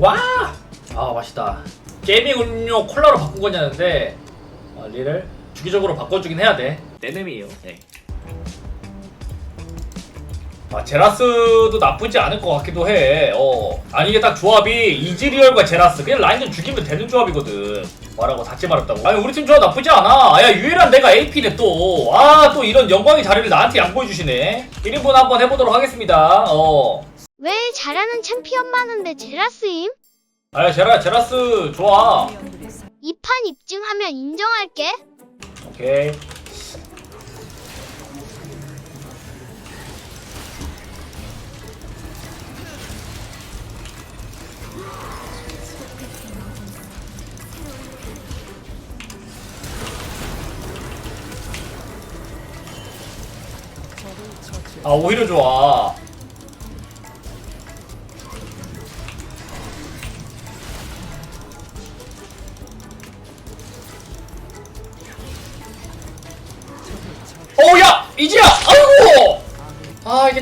와! 아 맛있다. 게이밍 음료 콜라로 바꾼 거냐는데 어, 리를 주기적으로 바꿔주긴 해야 돼. 내 놈이에요. 네. 아 제라스도 나쁘지 않을 것 같기도 해. 어 아니 이게 딱 조합이 이즈리얼과 제라스 그냥 라인전 죽이면 되는 조합이거든. 뭐라고 닫지 말았다고. 아니 우리 팀 조합 나쁘지 않아. 야 유일한 내가 AP네 또. 아또 이런 영광의 자리를 나한테 양보해 주시네. 1인분 한번 해보도록 하겠습니다. 어. 왜 잘하는 챔피언 많은데 제라스임? 아 제라 제라스 좋아. 이 판 입증하면 인정할게. 오케이. 아 오히려 좋아.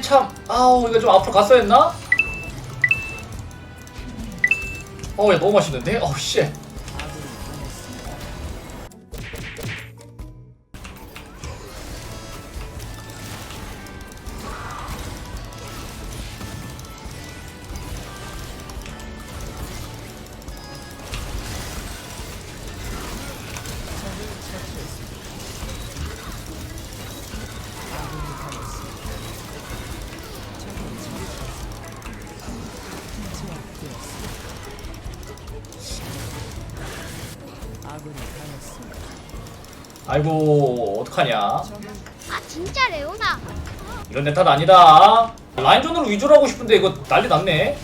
참. 아우 이거 좀 앞으로 갔어야 했나? 어야 너무 맛있는데? 어우 씨 아이고 어떡하냐? 아 진짜 레오나. 이런 내 탓 아니다. 라인전으로 위주로 하고 싶은데 이거 난리 났네.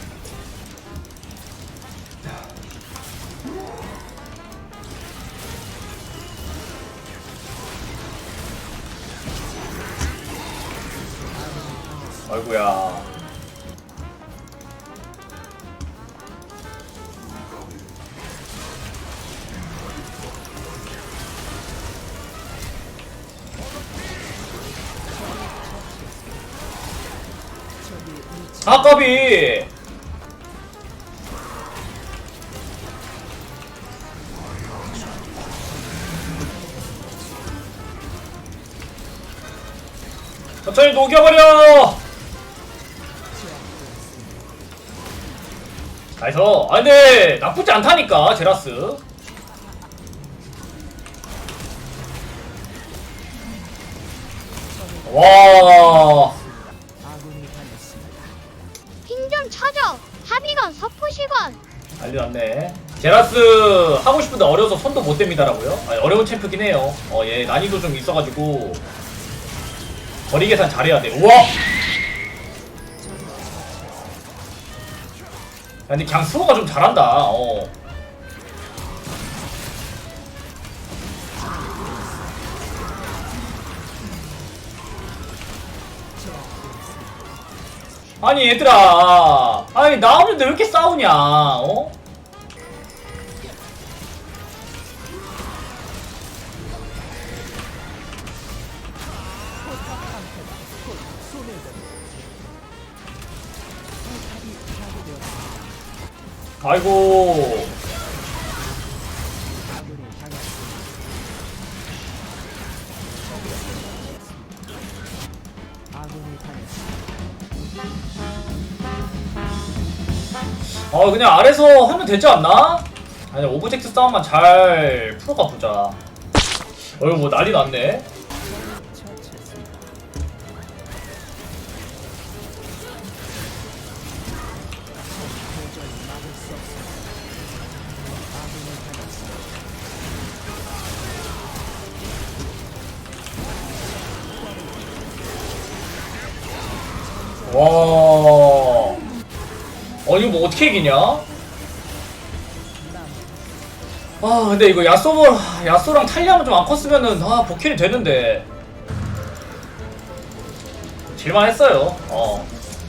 아이고야 아까비. 천천히 녹여버려. 나이스. 아 근데 나쁘지 않다니까 제라스. 와 합이건 서포시건. 난리 났네. 제라스 하고 싶은데 어려워서 손도 못 댑니다라고요? 아니, 어려운 챔프긴 해요. 어, 얘 난이도 좀 있어가지고 거리 계산 잘해야 돼. 우와! 야, 근데 그냥 수호가 좀 잘한다. 어. 아니 얘들아 아니 나오는데 왜 이렇게 싸우냐 어? 아이고 그냥 아래서 하면 되지 않나? 아니 오브젝트 싸움만 잘 풀어가 보자 어휴 뭐 난리 났네 와. 어 이거 뭐 어떻게 이기냐? 아 근데 이거 야쏘 야쏘랑 탈리아만 좀 안 컸으면은 아 복킬이 되는데 질만 했어요. 어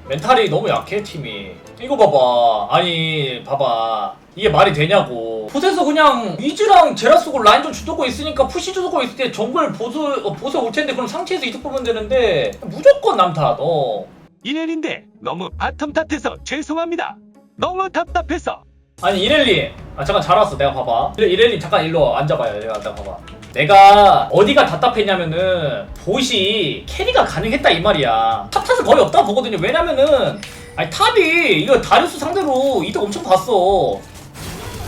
멘탈이 너무 약해 팀이. 이거 봐봐. 아니 봐봐. 이게 말이 되냐고. 봇에서 그냥 위즈랑 제라스고 라인전 주도고 있으니까 푸시 주도고 있을 때 정글 보스 어, 보스 올 텐데 그럼 상체에서 이득 보면 되는데 무조건 남탓. 어. 이년인데 너무 바텀 탓해서 죄송합니다. 너무 답답해서. 아니 이렐리. 아 잠깐 잘 왔어. 내가 봐봐. 이렐리 잠깐 일로 앉아봐요. 내가 내가 봐봐. 내가 어디가 답답했냐면은 보시 캐리가 가능했다 이 말이야. 탑 탓은 거의 없다 보거든요. 왜냐면은 아니 탑이 이거 다리우스 상대로 이득 엄청 봤어.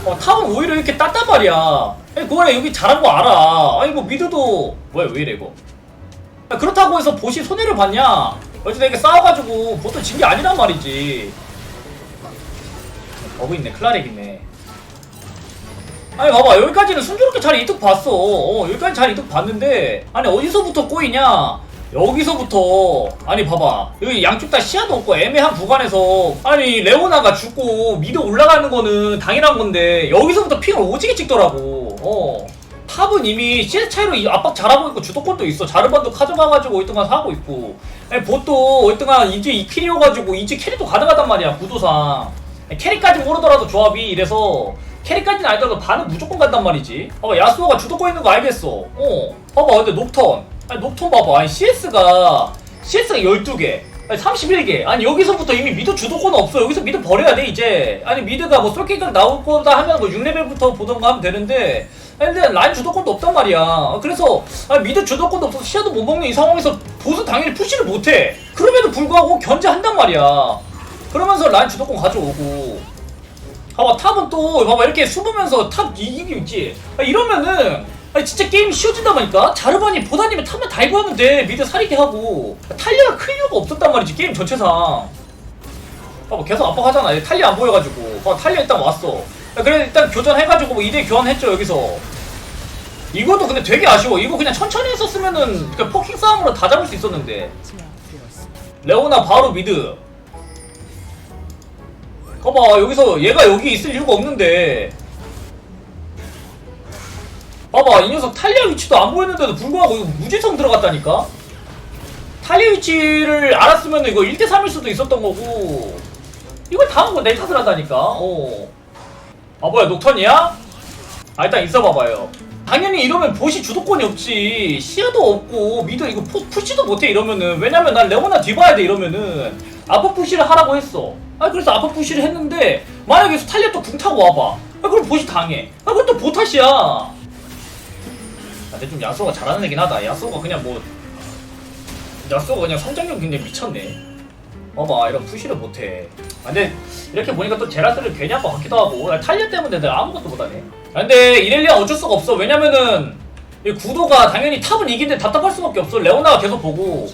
어, 탑은 오히려 이렇게 땄단 말이야. 아니 그거야 여기 잘한 거 알아. 아니 뭐 미드도 뭐야 왜 이래 이거? 야, 그렇다고 해서 보시 손해를 봤냐 어쨌든 이렇게 싸워가지고 보통 진 게 아니란 말이지. 버그 있네 클라렉 있네. 아니 봐봐 여기까지는 순조롭게 잘 이득 봤어. 어, 여기까지 잘 이득 봤는데 아니 어디서부터 꼬이냐? 여기서부터. 아니 봐봐. 여기 양쪽 다 시야도 없고 애매한 구간에서 아니 레오나가 죽고 미드 올라가는 거는 당연한 건데 여기서부터 핑을 오지게 찍더라고. 어. 탑은 이미 CS 차이로 이 압박 잘하고 있고 주도권도 있어. 자르반도 가져가가지고 1등간 하고 있고 아니 보또 1등간 이제 2킬이어가지고 이제 캐리도 가능하단 말이야 구도상. 캐리까지 모르더라도 조합이 이래서 캐리까지는 아니더라도 반은 무조건 간단 말이지. 봐봐 야스오가 주도권 있는 거 알겠어. 어 봐봐 근데 녹턴. 아니 녹턴 봐봐. 아니 CS가 CS가 12개. 아니 31개. 아니 여기서부터 이미 미드 주도권 없어. 여기서 미드 버려야 돼 이제. 아니 미드가 뭐 솔케이가 나올 거다 하면 뭐 6레벨부터 보던가 하면 되는데 근데 라인 주도권도 없단 말이야. 그래서 아니 미드 주도권도 없어서 시야도 못 먹는 이 상황에서 보스 당연히 푸시를 못해. 그럼에도 불구하고 견제한단 말이야. 그러면서 라인 주도권 가져오고. 봐봐 탑은 또 봐봐 이렇게 숨으면서 탑 이기고 있지. 아, 이러면은 아니 진짜 게임 쉬워진다 보니까 자르반이 보다님이 탑만 다이브 하면 돼 미드 사리게 하고. 탈리아가 클 이유가 없었단 말이지 게임 전체상. 봐봐 계속 압박하잖아. 얘 탈리아 안 보여가지고. 봐봐 탈리아 일단 왔어. 야, 그래 일단 교전해가지고 뭐 2대 교환했죠 여기서. 이것도 근데 되게 아쉬워. 이거 그냥 천천히 했었으면은 그 포킹 싸움으로 다 잡을 수 있었는데. 레오나 바로 미드. 봐봐 여기서 얘가 여기 있을 이유가 없는데. 봐봐 이 녀석 탈리아 위치도 안 보였는데도 불구하고 이거 무지성 들어갔다니까? 탈리아 위치를 알았으면 이거 1대3일 수도 있었던 거고. 이걸 다 하고 내 탓을 하다니까. 어. 아 뭐야 녹턴이야? 아 일단 있어봐봐요. 당연히 이러면 보시 주도권이 없지. 시야도 없고 미드 이거 푸, 푸시도 못해 이러면은. 왜냐면 난 레오나 뒤봐야 돼 이러면은. 아퍼 푸시를 하라고 했어. 아 그래서 아퍼 푸시를 했는데 만약에 스탈리아 또궁 타고 와봐. 아 그럼 보시 당해. 아 그럼 또 보탓이야. 아 근데 좀 야소가 잘하는 애긴 하다. 야소가 그냥 뭐 야소가 그냥 성장력 굉장히 미쳤네 봐봐 이런 푸시를 못해. 아, 근데 이렇게 보니까 또 제라스를 괜히 한 것 같기도 하고 아, 탈리아 때문에 내가 아무것도 못하네. 아, 근데 이렐리아 어쩔 수가 없어. 왜냐면은 이 구도가 당연히 탑은 이긴데 답답할 수밖에 없어. 레오나가 계속 보고.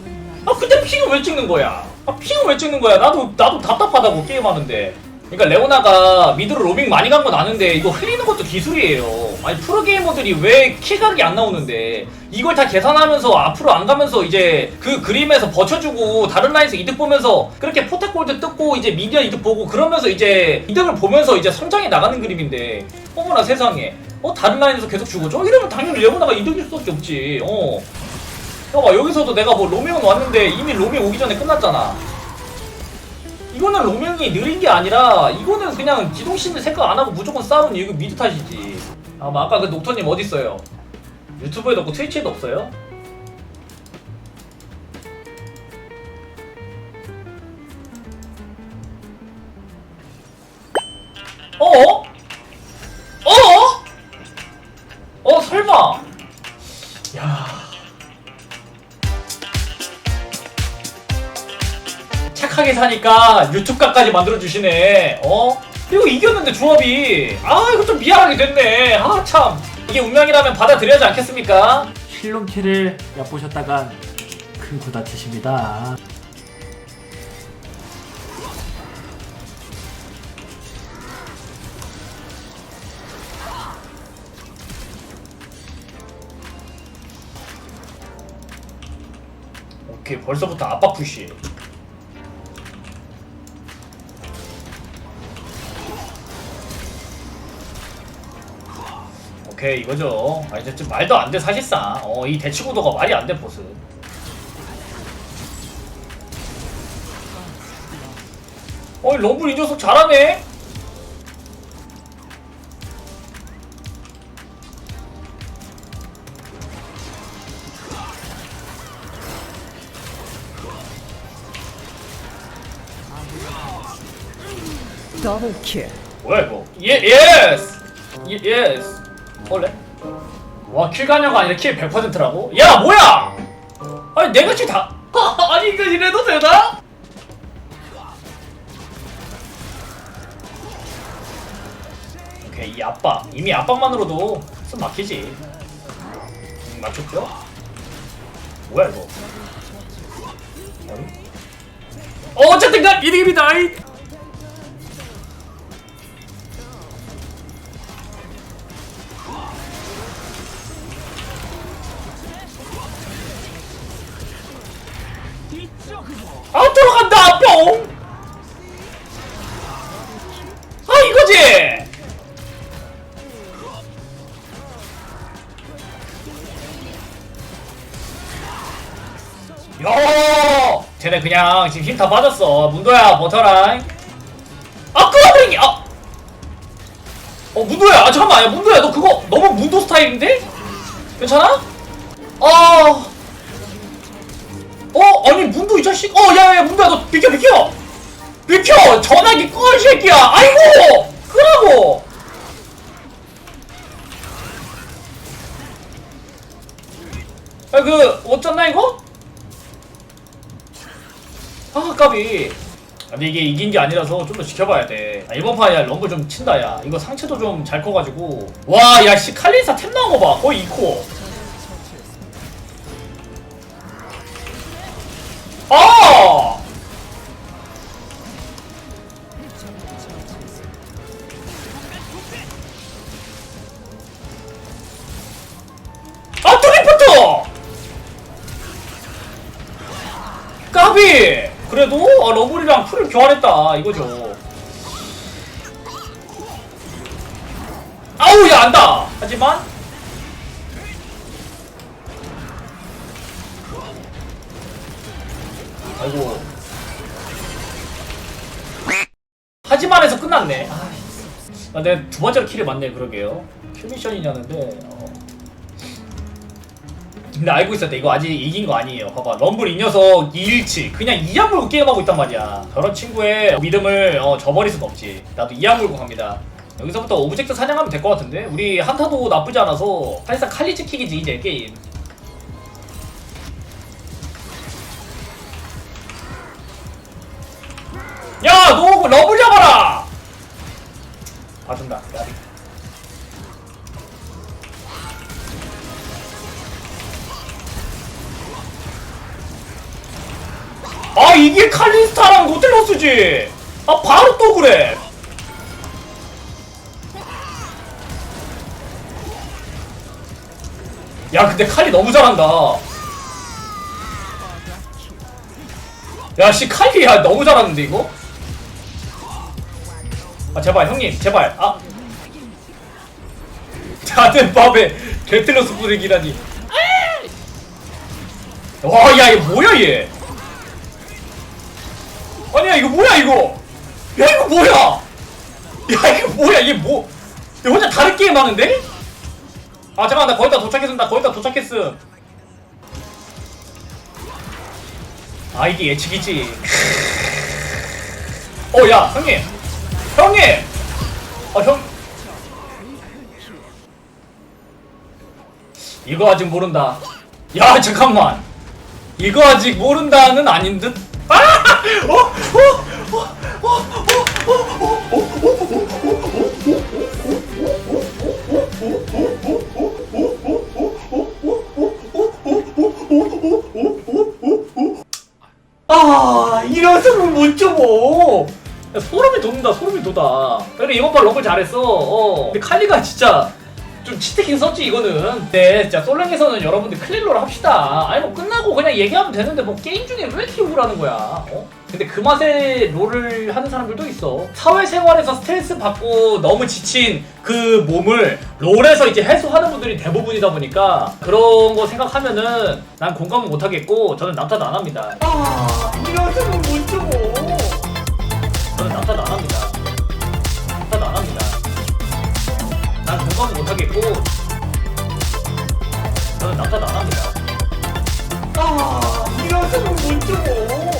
아 근데 핑을 왜 찍는 거야? 아 핑을 왜 찍는 거야? 나도 나도 답답하다고 게임하는데 그러니까 레오나가 미드로 로밍 많이 간 건 아는데 이거 흘리는 것도 기술이에요. 아니 프로게이머들이 왜 킬각이 안 나오는데 이걸 다 계산하면서 앞으로 안 가면서 이제 그 그림에서 버텨주고 다른 라인에서 이득 보면서 그렇게 포테골드 뜯고 이제 미디어 이득 보고 그러면서 이제 이득을 보면서 이제 성장해 나가는 그림인데 어머나 세상에. 어 다른 라인에서 계속 죽어줘? 이러면 당연히 레오나가 이득일 수밖에 없지. 어. 봐봐 여기서도 내가 뭐 로밍은 왔는데 이미 로밍 오기 전에 끝났잖아 이거는 로밍이 느린 게 아니라 이거는 그냥 기동신을 생각 안 하고 무조건 싸우는 이거 미드 탓이지 아, 뭐 아까 그 녹터님 어디 있어요? 유튜브에도 없고 트위치에도 없어요? 착하게 사니까 유튜브가까지 만들어 주시네. 어? 이거 이겼는데 조합이 아 이거 좀 미안하게 됐네. 아 참. 이게 운명이라면 받아들여야지 않겠습니까? 실론키를 엿보셨다간 큰구 다치십니다. 오케이 벌써부터 압박 푸시. 오케이 이거죠. 아 이제 좀 말도 안 돼 사실상. 어 이 대치 구도가 말이 안돼 보스. 어이 럼블 이 녀석 잘하네. 더블 킬. 뭐야 이거 예 예스 예 예스 원래? 와 킬가냐가 아니라 킬 100%라고? 야 뭐야! 아니 내가 킬다 아니 이거 이래도 되나? 오케이 이 압박. 이미 압박만으로도 숨 막히지. 음, 맞췄죠? 뭐야 이거? 어, 어쨌든 간 이득입니다 아 이거지! 야 쟤네 그냥 지금 힘 다 빠졌어 문도야 버텨라 아 끌어버리기 아! 어 문도야 아 잠깐만 야 문도야 너 그거 너무 문도 스타일인데? 괜찮아? 아 어? 아니 문도 이 자식 어 야야 문도야 너 비켜 비켜 비켜 전화기 꺼이 새끼야 아이고 끄라고? 야 그 어쩌나 이거? 아 까비. 근데 이게 이긴 게 아니라서 좀 더 지켜봐야 돼. 아, 이번 판 야 럼블 좀 친다 야. 이거 상체도 좀 잘 커가지고. 와 야 씨 칼린사 템 나온 거 봐. 거의 2코 교환했다 이거죠. 아우 야 안다. 하지만 아이고. 하지만 해서 끝났네. 아, 내가 두 번째로 킬을 맞네 그러게요. 킬 미션이냐는데. 어. 근데 알고 있었대. 이거 아직 이긴 거 아니에요. 봐봐. 럼블 이 녀석 2일치. 그냥 이악 물고 게임하고 있단 말이야. 저런 친구의 믿음을 어, 저버릴 순 없지. 나도 이악 물고 갑니다. 여기서부터 오브젝트 사냥하면 될 것 같은데? 우리 한타도 나쁘지 않아서 사실상 칼리 지키기지 이제 게임. 야 너 러블 잡아라! 봐준다 이게 칼리스타랑 노틸러스지. 아 바로 또 그래. 야 근데 칼리 너무 잘한다. 야씨 칼리 야 너무 잘하는데 이거? 아 제발 형님 제발. 아. 자는 밥에 게틀러스 뿌리기라니. 와야 이거 뭐야 얘 아니야 이거 뭐야 이거? 야 이거 뭐야? 야 이거 뭐야 이게 뭐? 얘 혼자 다른 게임 하는데? 아 잠깐 나 거의 다 도착했습니다 거의 다 도착했음. 아 이게 예측이지. 어 야 형님. 형님! 아형. 이거 아직 모른다. 야 잠깐만. 이거 아직 모른다는 아닌 듯 아! 아 이래서는 못 접어 야, 소름이 돋는다 소름이 돋아 그래 이번 판 럼블 잘했어 어. 근데 칼리가 진짜 좀 치트킹 썼지 이거는. 네 진짜 솔랭에서는 여러분들 클릴러를 합시다. 아니 뭐 끝나고 그냥 얘기하면 되는데 뭐 게임 중에 왜 하는 거야 어? 근데 그 맛에 롤을 하는 사람들도 있어. 사회생활에서 스트레스 받고 너무 지친 그 몸을 롤에서 이제 해소하는 분들이 대부분이다 보니까 그런 거 생각하면은 난 공감은 못하겠고 저는 남탓 안 합니다. 아 이러서는 건 못하겠고 저는 납득 안 합니다 아 이런 점은 못 줘.